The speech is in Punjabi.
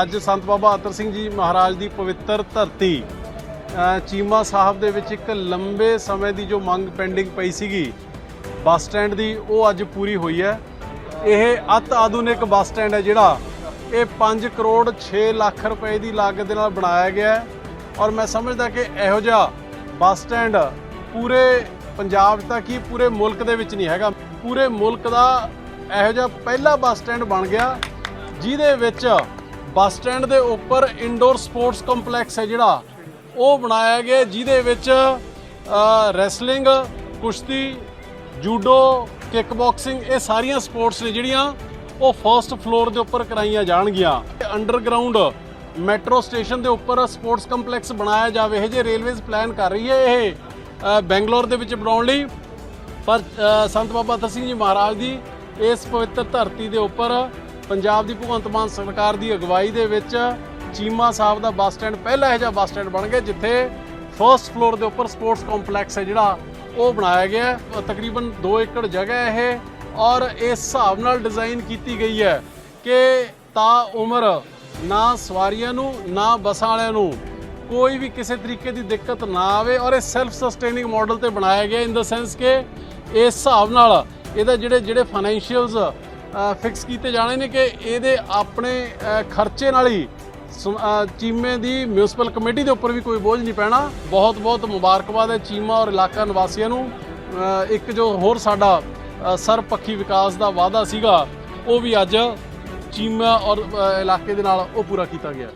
ਅੱਜ ਸੰਤ ਬਾਬਾ ਅਤਰ ਸਿੰਘ ਜੀ ਮਹਾਰਾਜ ਦੀ ਪਵਿੱਤਰ ਧਰਤੀ ਚੀਮਾ ਸਾਹਿਬ ਦੇ ਵਿੱਚ ਇੱਕ ਲੰਬੇ ਸਮੇਂ ਦੀ ਜੋ ਮੰਗ ਪੈਂਡਿੰਗ ਪਈ ਸੀਗੀ, ਬੱਸ ਸਟੈਂਡ ਦੀ, ਉਹ ਅੱਜ ਪੂਰੀ ਹੋਈ ਹੈ। ਇਹ ਅਤ ਆਧੁਨਿਕ ਬੱਸ ਸਟੈਂਡ ਹੈ ਜਿਹੜਾ, ਇਹ 5 ਕਰੋੜ 6 ਲੱਖ ਰੁਪਏ ਦੀ ਲਾਗਤ ਦੇ ਨਾਲ ਬਣਾਇਆ ਗਿਆ ਹੈ ਔਰ ਮੈਂ ਸਮਝਦਾ ਕਿ ਇਹੋ ਜਿਹਾ ਬੱਸ ਸਟੈਂਡ ਪੂਰੇ ਪੰਜਾਬ 'ਚ ਤਾਂ ਕੀ ਪੂਰੇ ਮੁਲਕ ਦੇ ਵਿੱਚ ਨਹੀਂ ਹੈਗਾ। ਪੂਰੇ ਮੁਲਕ ਦਾ ਇਹੋ ਜਿਹਾ ਪਹਿਲਾ ਬੱਸ ਸਟੈਂਡ ਬਣ ਗਿਆ, ਜਿਹਦੇ ਵਿੱਚ ਬੱਸ ਸਟੈਂਡ ਦੇ ਉੱਪਰ ਇਨਡੋਰ ਸਪੋਰਟਸ ਕੰਪਲੈਕਸ ਹੈ ਜਿਹੜਾ। ਉਹ ਬਣਾਇਆ ਗਿਆ ਜਿਹਦੇ ਵਿੱਚ ਰੈਸਲਿੰਗ ਕੁਸ਼ਤੀ ਜੂਡੋ ਕਿਕ ਬਾਕਸਿੰਗ ਇਹ ਸਾਰੀਆਂ ਸਪੋਰਟਸ ਨੇ ਜਿਹੜੀਆਂ ਉਹ ਫਰਸਟ ਫਲੋਰ ਦੇ ਉੱਪਰ ਕਰਾਈਆਂ ਜਾਣਗੀਆਂ। ਅੰਡਰਗਰਾਉਂਡ ਮੈਟਰੋ ਸਟੇਸ਼ਨ ਦੇ ਉੱਪਰ ਸਪੋਰਟਸ ਕੰਪਲੈਕਸ ਬਣਾਇਆ ਜਾਵੇ, ਇਹ ਜੇ ਰੇਲਵੇਜ਼ ਪਲਾਨ ਕਰ ਰਹੀ ਹੈ ਇਹ ਬੈਂਗਲੌਰ ਦੇ ਵਿੱਚ ਬਣਾਉਣ ਲਈ। ਪਰ ਸੰਤ ਬਾਬਾ ਅਤਰ ਸਿੰਘ ਜੀ ਮਹਾਰਾਜ ਦੀ ਇਸ ਪਵਿੱਤਰ ਧਰਤੀ ਦੇ ਉੱਪਰ ਪੰਜਾਬ ਦੀ ਭਗਵੰਤ ਮਾਨ ਸਰਕਾਰ ਦੀ ਅਗਵਾਈ ਦੇ ਵਿੱਚ ਚੀਮਾ ਸਾਹਿਬ ਦਾ ਬੱਸ ਸਟੈਂਡ ਪਹਿਲਾ ਇਹੋ ਜਿਹਾ ਬੱਸ ਸਟੈਂਡ ਬਣ ਗਿਆ ਜਿੱਥੇ ਫਰਸਟ ਫਲੋਰ ਦੇ ਉੱਪਰ ਸਪੋਰਟਸ ਕੰਪਲੈਕਸ ਹੈ ਜਿਹੜਾ ਉਹ ਬਣਾਇਆ ਗਿਆ ਤਕਰੀਬਨ 2 ਏਕੜ ਜਗ੍ਹਾ ਹੈ ਇਹ ਔਰ ਇਸ ਹਿਸਾਬ ਨਾਲ ਡਿਜ਼ਾਈਨ ਕੀਤੀ ਗਈ ਹੈ ਕਿ ਤਾਂ ਉਮਰ, ਨਾ ਸਵਾਰੀਆਂ ਨੂੰ, ਨਾ ਬੱਸਾਂ ਵਾਲਿਆਂ ਨੂੰ ਕੋਈ ਵੀ ਕਿਸੇ ਤਰੀਕੇ ਦੀ ਦਿੱਕਤ ਨਾ ਆਵੇ ਔਰ ਇਹ ਸੈਲਫ ਸਸਟੇਨਿੰਗ ਮਾਡਲ ਤੇ ਬਣਾਇਆ ਗਿਆ ਇਨ ਦਾ ਸੈਂਸ ਕਿ ਇਸ ਹਿਸਾਬ ਨਾਲ ਇਹਦਾ ਜਿਹੜੇ ਜਿਹੜੇ ਫਾਈਨੈਂਸ਼ੀਅਲਸ ਫਿਕਸ ਕੀਤੇ ਜਾਣੇ ਨੇ ਕਿ ਇਹਦੇ ਆਪਣੇ ਖਰਚੇ ਨਾਲ ਹੀ ਸੁ- ਚੀਮੇ ਦੀ ਮਿਊਨਿਸਪਲ ਕਮੇਟੀ ਦੇ ਉੱਪਰ ਵੀ ਕੋਈ ਬੋਝ ਨਹੀਂ ਪੈਣਾ। ਬਹੁਤ ਬਹੁਤ ਮੁਬਾਰਕਬਾਦ ਹੈ ਚੀਮਾ ਔਰ ਇਲਾਕਾ ਨਿਵਾਸੀਆਂ ਨੂੰ। ਇੱਕ ਜੋ ਹੋਰ ਸਾਡਾ ਅ, ਸਰਬਪੱਖੀ ਵਿਕਾਸ ਦਾ ਵਾਅਦਾ ਸੀਗਾ ਉਹ ਵੀ ਅੱਜ ਚੀਮਾ ਔਰ ਇਲਾਕੇ ਦੇ ਨਾਲ ਉਹ ਪੂਰਾ ਕੀਤਾ ਗਿਆ।